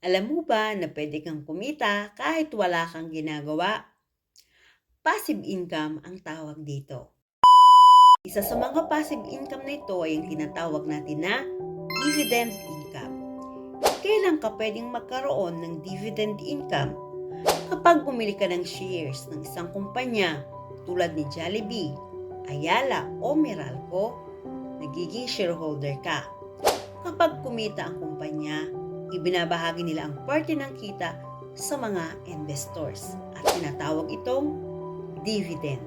Alam mo ba na pwede kang kumita kahit wala kang ginagawa? Passive income ang tawag dito. Isa sa mga passive income na ito ay ang tinatawag natin na dividend income. Kailan ka pwedeng magkaroon ng dividend income? Kapag bumili ka ng shares ng isang kumpanya tulad ni Jollibee, Ayala o Meralco, nagiging shareholder ka. Kapag kumita ang kumpanya, ibinabahagi nila ang parte ng kita sa mga investors at tinatawag itong dividend.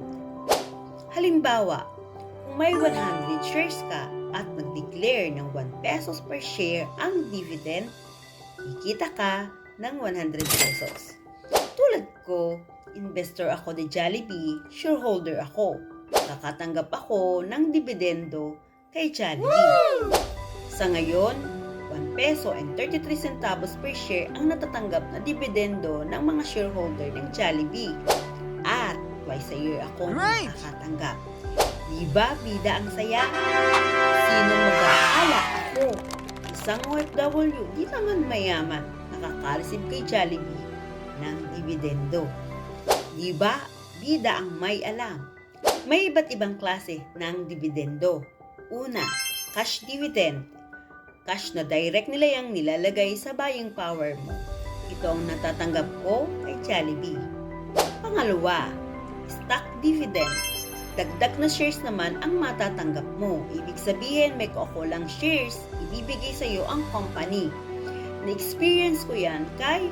Halimbawa, kung may 100 shares ka at nag-declare ng 1 pesos per share ang dividend, kikita ka ng 100 pesos. Tulad ko, investor ako ni Jollibee, shareholder ako. Kakatanggap ako ng dividendo kay Jollibee. Sa ngayon, 1 peso and 33 centavos per share ang natatanggap na dividendo ng mga shareholder ng Jollibee. At twice a year ako Right. nakakatanggap. Diba, bida ang saya? Sino mag-aala? Ako, isang OFW, di naman mayaman, nakaka-receive kay Jollibee ng dividendo. Diba, bida ang may alam? May iba't ibang klase ng dividendo. Una, cash dividend. Cash na direct nila yung nilalagay sa buying power mo. Ito ang natatanggap ko kay Jollibee. Pangalawa, stock dividend. Dagdag na shares naman ang matatanggap mo. Ibig sabihin, may kukulang shares, ibibigay sa iyo ang company. Na-experience ko yan kay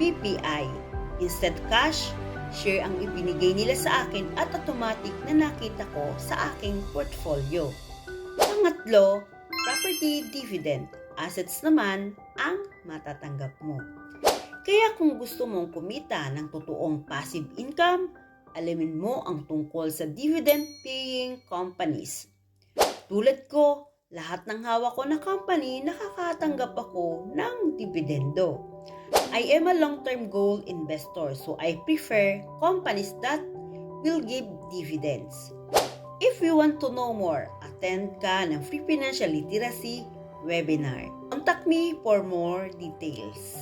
BPI. Instead cash, share ang ibinigay nila sa akin at automatic na nakita ko sa aking portfolio. Pangatlo, property dividend. Assets naman ang matatanggap mo. Kaya kung gusto mong kumita ng totoong passive income, alamin mo ang tungkol sa dividend paying companies. Tulad ko, lahat ng hawak ko na company nakakatanggap ako ng dividendo. I am a long-term goal investor so I prefer companies that will give dividends. If you want to know more, attend ka ng free financial literacy webinar. Contact me for more details.